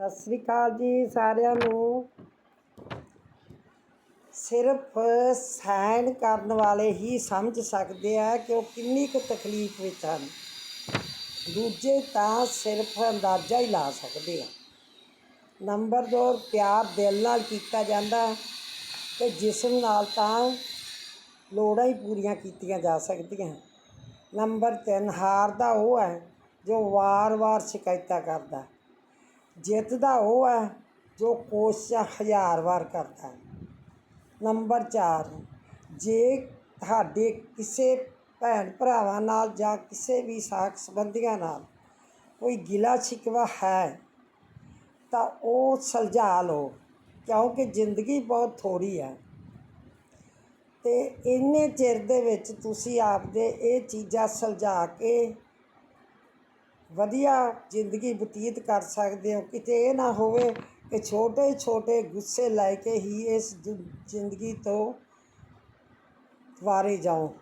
ਸਤਿ ਸ੍ਰੀ ਅਕਾਲ ਜੀ ਸਾਰਿਆਂ ਨੂੰ। ਸਿਰਫ ਸਾਈਨ ਕਰਨ ਵਾਲੇ ਹੀ ਸਮਝ ਸਕਦੇ ਆ ਕਿ ਉਹ ਕਿੰਨੀ ਕੁ ਤਕਲੀਫ ਵਿੱਚ ਹਨ। ਦੂਜੇ ਤਾਂ ਸਿਰਫ ਅੰਦਾਜ਼ਾ ਹੀ ਲਾ ਸਕਦੇ ਆ। ਨੰਬਰ 2 ਪਿਆਰ ਦਿਲ ਨਾਲ ਕੀਤਾ ਜਾਂਦਾ ਤੇ ਜਿਸਮ ਨਾਲ ਤਾਂ ਲੋੜਾਂ ਹੀ ਪੂਰੀਆਂ ਕੀਤੀਆਂ ਜਾ ਸਕਦੀਆਂ। ਨੰਬਰ 3 ਹਾਰ ਦਾ ਉਹ ਹੈ ਜੋ ਵਾਰ-ਵਾਰ ਸ਼ਿਕਾਇਤਾਂ ਕਰਦਾ। ਜਿੱਤਦਾ ਉਹ ਹੈ ਜੋ ਕੋਸ਼ਿਸ਼ਾਂ ਹਜ਼ਾਰ ਵਾਰ ਕਰਦਾ ਹੈ। ਨੰਬਰ 4 ਜੇ ਤੁਹਾਡੇ ਕਿਸੇ ਭੈਣ ਭਰਾਵਾਂ ਨਾਲ ਜਾਂ ਕਿਸੇ ਵੀ ਸਾਕ ਸੰਬੰਧੀਆਂ ਨਾਲ ਕੋਈ ਗਿਲਾ ਸ਼ਿਕਵਾ ਹੈ, ਤਾਂ ਉਹ ਸੁਲਝਾ ਲਓ, ਕਿਉਂਕਿ ਜ਼ਿੰਦਗੀ ਬਹੁਤ ਥੋੜੀ ਹੈ। ਤੇ ਇੰਨੇ ਚਿਰ ਦੇ ਵਿੱਚ ਤੁਸੀਂ ਆਪਦੇ ਇਹ ਚੀਜ਼ਾਂ ਸੁਲਝਾ ਕੇ ਵਧੀਆ ਜ਼ਿੰਦਗੀ ਬਤੀਤ ਕਰ ਸਕਦੇ ਹੋ। ਕਿਤੇ ਇਹ ਨਾ ਹੋਵੇ ਕਿ ਛੋਟੇ ਛੋਟੇ ਗੁੱਸੇ ਲੈ ਕੇ ਹੀ ਇਸ ਜ਼ਿ- ਜ਼ਿੰਦਗੀ ਤੋਂ ਵਾਰੇ ਜਾਓ।